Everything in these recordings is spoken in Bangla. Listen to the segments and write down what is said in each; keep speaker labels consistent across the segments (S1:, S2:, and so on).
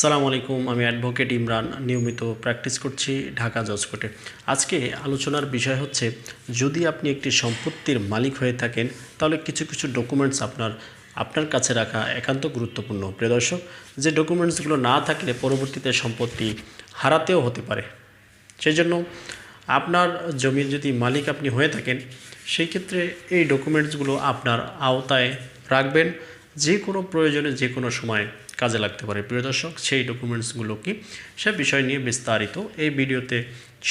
S1: সালামু আলাইকুম, আমি অ্যাডভোকেট ইমরান, নিয়মিত প্র্যাকটিস করছি ঢাকা জজ কোর্টে আজকে আলোচনার বিষয় হচ্ছে, যদি আপনি একটি সম্পত্তির মালিক হয়ে থাকেন, তাহলে কিছু কিছু ডকুমেন্টস আপনার আপনার কাছে রাখা একান্ত গুরুত্বপূর্ণ। প্রিয় দর্শক, যে ডকুমেন্টসগুলো না থাকলে পরবর্তীতে সম্পত্তি হারাতেও হতে পারে। সেই জন্য আপনার জমির যদি মালিক আপনি হয়ে থাকেন, সেই ক্ষেত্রে এই ডকুমেন্টসগুলো আপনার আওতায় রাখবেন। যে কোনো প্রয়োজনে, যে কোনো সময়। কাজে লাগতে পারে। প্রিয় দর্শক, সেই ডকুমেন্টসগুলো কি? সে বিষয় নিয়ে বিস্তারিত এই ভিডিওতে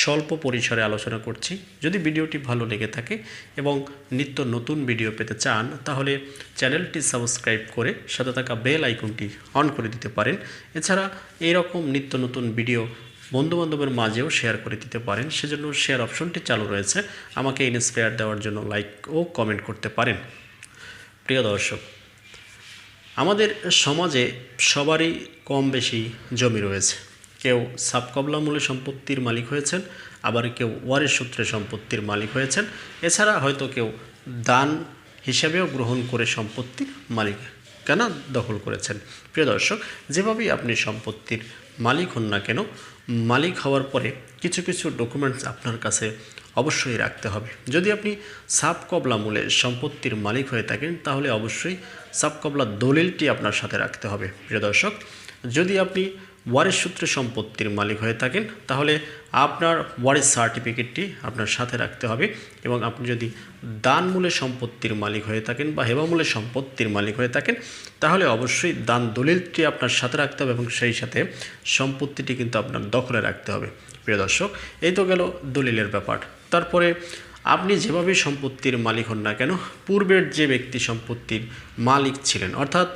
S1: স্বল্প পরিসরে আলোচনা করছি। যদি ভিডিওটি ভালো লেগে থাকে এবং নিত্য নতুন ভিডিও পেতে চান, তাহলে চ্যানেলটি সাবস্ক্রাইব করে সাথে থাকা বেল আইকনটি অন করে দিতে পারেন। এছাড়া এইরকম নিত্য নতুন ভিডিও বন্ধুবান্ধবের মাঝেও শেয়ার করে দিতে পারেন। সেজন্য শেয়ার অপশনটি চালু রয়েছে। আমাকে ইন্সপায়ার দেওয়ার জন্য লাইক ও কমেন্ট করতে পারেন। প্রিয় দর্শক আমাদের সমাজে সবারই কম বেশি জমি রয়েছে। কেউ সাবকবলামূলে সম্পত্তির মালিক হয়েছেন, আবার কেউ ওয়ারের সূত্রে সম্পত্তির মালিক হয়েছেন। এছাড়া হয়তো কেউ দান হিসাবেও গ্রহণ করে সম্পত্তির মালিক কেন দখল করেছেন। প্রিয় দর্শক, যেভাবেই আপনি সম্পত্তির মালিক হন না কেন, মালিক হওয়ার পরে কিছু কিছু ডকুমেন্টস আপনার কাছে অবশ্যই রাখতে হবে। যদি আপনি সাব কবলা মূলে সম্পত্তির মালিক হয়ে থাকেন, তাহলে অবশ্যই সাব কবলা দলিলটি আপনার সাথে রাখতে হবে, প্রিয় দর্শক। যদি আপনি ওয়ারিশ সূত্রে সম্পত্তির মালিক হয়ে থাকেন, তাহলে আপনার ওয়ারিশ সার্টিফিকেটটি আপনার সাথে রাখতে হবে এবং আপনি যদি দান মূলে সম্পত্তির মালিক হয়ে থাকেন বা হেবামূলে সম্পত্তির মালিক হয়ে থাকেন, তাহলে অবশ্যই দান দলিলটি আপনার সাথে রাখতে হবে এবং সেই সাথে সম্পত্তিটি কিন্তু আপনার দখলে রাখতে হবে, প্রিয় দর্শক। এই তো গেল দলিলের ব্যাপার। তারপরে আপনি যেভাবে সম্পত্তির মালিক হন না কেন, পূর্বের যে ব্যক্তি সম্পত্তির মালিক ছিলেন, অর্থাৎ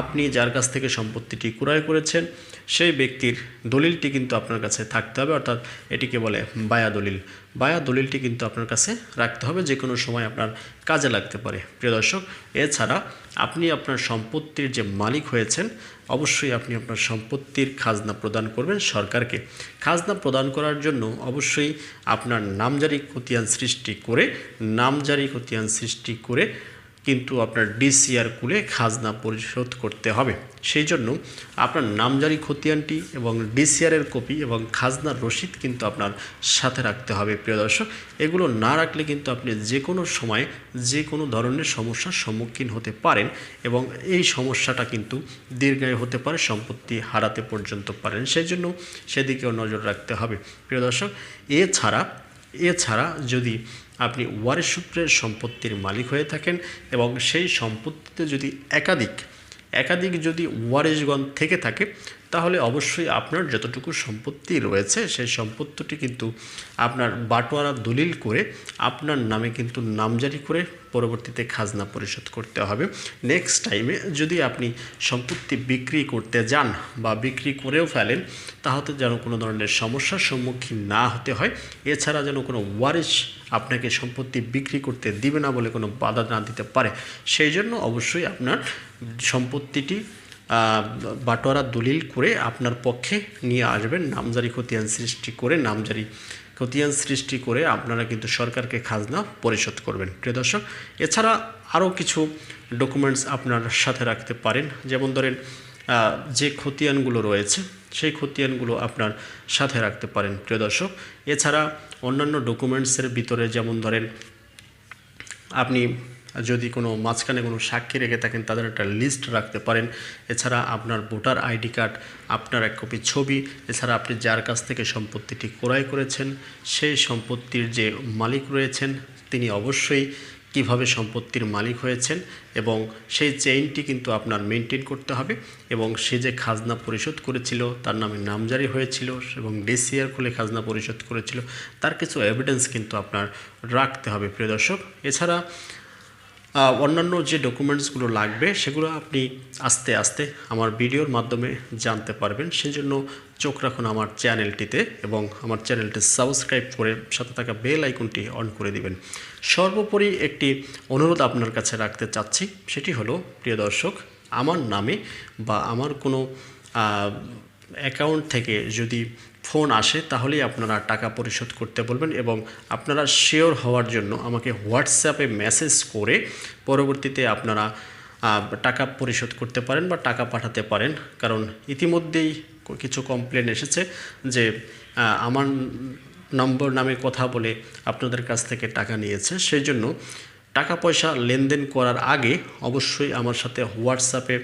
S1: আপনি যার কাছ থেকে সম্পত্তিটি ক্রয় করেছেন সেই ব্যক্তির দলিলটি কিন্তু আপনার কাছে থাকতে হবে, অর্থাৎ এটিকে বলে বায়া দলিল। বায়া দলিলটি কিন্তু আপনার কাছে রাখতে হবে, যে কোনো সময় আপনার কাজে লাগতে পারে। প্রিয় দর্শক, এছাড়া আপনি আপনার সম্পত্তির যে মালিক হয়েছেন, অবশ্যই আপনি আপনার সম্পত্তির খাজনা প্রদান করবেন সরকারকে। খাজনা প্রদান করার জন্য অবশ্যই আপনার নামজারি খতিয়ান সৃষ্টি করে, নামজারি খতিয়ান সৃষ্টি করে কিন্তু আপনার ডিসিআর কুলে খাজনা পরিশোধ করতে হবে। সেই জন্য আপনার নামজারি খতিয়ানটি এবং ডিসিআরের কপি এবং খাজনার রসিদ কিন্তু আপনার সাথে রাখতে হবে, প্রিয় দর্শক। এগুলো না রাখলে কিন্তু আপনি যে কোনো সময় যে কোনো ধরনের সমস্যার সম্মুখীন হতে পারেন এবং এই সমস্যাটা কিন্তু দীর্ঘায় হতে পারে, সম্পত্তি হারাতে পর্যন্ত পারেন। সেই জন্য সেদিকেও নজর রাখতে হবে, প্রিয় দর্শক। এছাড়া এছাড়া যদি আপনি ওয়ারিশ সূত্রের সম্পত্তির মালিক হয়ে থাকেন এবং সেই সম্পত্তিতে যদি একাধিক একাধিক যদি ওয়ারিশগণ থেকে থাকে, তাহলে অবশ্যই আপনার যতটুকু সম্পত্তি রয়েছে, সেই সম্পত্তিটি কিন্তু আপনার বাটোয়ারা দলিল করে আপনার নামে কিন্তু নামজারি করে পরবর্তীতে খাজনা পরিশোধ করতে হবে। নেক্সট টাইমে যদি আপনি সম্পত্তি বিক্রি করতে যান বা বিক্রি করেও ফেলেন, তাহলে যেন কোনো ধরনের সমস্যার সম্মুখীন না হতে হয়। এছাড়া যেন কোনো ওয়ারিশ আপনাকে সম্পত্তি বিক্রি করতে দিবে না বলে কোনো বাধা না দিতে পারে। সেই জন্য অবশ্যই আপনার সম্পত্তিটি বাটোয়ারা দলিল করে আপনার পক্ষে নিয়ে আসবেন, নামজারি খতিয়ান সৃষ্টি করে, নামজারি খতিয়ান সৃষ্টি করে আপনারা কিন্তু সরকারকে খাজনা পরিশোধ করবেন। প্রিয় দর্শক, এছাড়া আরও কিছু ডকুমেন্টস আপনার সাথে রাখতে পারেন। যেমন ধরেন যে খতিয়ানগুলো রয়েছে, সেই খতিয়ানগুলো আপনার সাথে রাখতে পারেন। প্রিয় দর্শক, এছাড়া অন্যান্য ডকুমেন্টসের ভিতরে যেমন ধরেন, আপনি যদি কোনো মাঝখানে কোনো সাক্ষী রেখে থাকেন, তাদের একটা লিস্ট রাখতে পারেন। এছাড়া আপনার ভোটার আইডি কার্ড, আপনার এক কপি ছবি, এছাড়া আপনি যার কাছ থেকে সম্পত্তিটি ক্রয় করেছেন সেই সম্পত্তির যে মালিক রয়েছেন, তিনি অবশ্যই কীভাবে সম্পত্তির মালিক হয়েছেন এবং সেই চেইনটি কিন্তু আপনার মেনটেন করতে হবে এবং সে যে খাজনা পরিশোধ করেছিল, তার নামে নামজারি হয়েছিল এবং ডিসিআর খুলে খাজনা পরিশোধ করেছিল, তার কিছু এভিডেন্স কিন্তু আপনার রাখতে হবে, প্রিয় দর্শক। এছাড়া অন্যান্য যে ডকুমেন্টসগুলো লাগবে, সেগুলো আপনি আস্তে আস্তে আমার ভিডিওর মাধ্যমে জানতে পারবেন। সেজন্য চোখ রাখুন আমার চ্যানেলটিতে এবং আমার চ্যানেলটি সাবস্ক্রাইব করে সাথে থাকা বেল আইকনটি অন করে দিবেন। সর্বোপরি একটি অনুরোধ আপনার কাছে রাখতে চাচ্ছি, সেটি হলো, প্রিয় দর্শক, আমার নামে বা আমার কোনো অ্যাকাউন্ট থেকে যদি ফোন আসে, তাহলেই আপনারা টাকা পরিশোধ করতে বলবেন এবং আপনারা শিওর হওয়ার জন্য আমাকে হোয়াটসঅ্যাপে মেসেজ করে পরবর্তীতে আপনারা টাকা পরিশোধ করতে পারেন বা টাকা পাঠাতে পারেন। কারণ ইতিমধ্যেই কিছু কমপ্লেন এসেছে যে আমার নম্বর নামে কথা বলে আপনাদের কাছ থেকে টাকা নিয়েছে। সেই জন্য টাকা পয়সা লেনদেন করার আগে অবশ্যই আমার সাথে হোয়াটসঅ্যাপে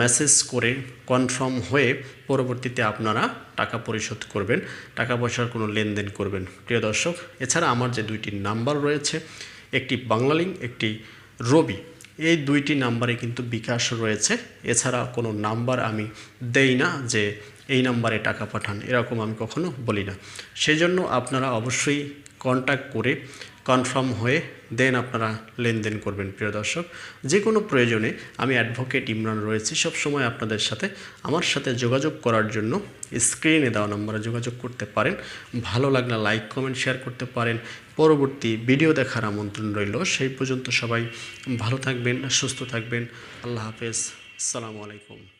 S1: মেসেজ করে কনফার্ম হয়ে পরবর্তীতে আপনারা টাকা পরিশোধ করবেন টাকা পয়সার কোনো লেনদেন করবেন। প্রিয় দর্শক, এছাড়া আমার যে দুইটি নাম্বার রয়েছে, একটি বাংলালিং একটি রবি, এই দুইটি নাম্বারে কিন্তু বিকাশ রয়েছে। এছাড়া কোনো নাম্বার আমি দেই না যে এই নাম্বারে টাকা পাঠান, এরকম আমি কখনো বলি না। সেই জন্য আপনারা অবশ্যই কন্ট্যাক্ট করে কনফার্ম হয়ে দেন আপনারা লেনদেন করবেন, প্রিয় দর্শক। যে কোনো প্রয়োজনে আমি অ্যাডভোকেট ইমরান রয়েছি সব সময় আপনাদের সাথে। আমার সাথে যোগাযোগ করার জন্য স্ক্রিনে দেওয়া নম্বরে যোগাযোগ করতে পারেন। ভালো লাগলে লাইক কমেন্ট শেয়ার করতে পারেন। পরবর্তী ভিডিও দেখার আমন্ত্রণ রইল। সেই পর্যন্ত সবাই ভালো থাকবেন, সুস্থ থাকবেন। আল্লাহ হাফেজ। আসসালামু আলাইকুম।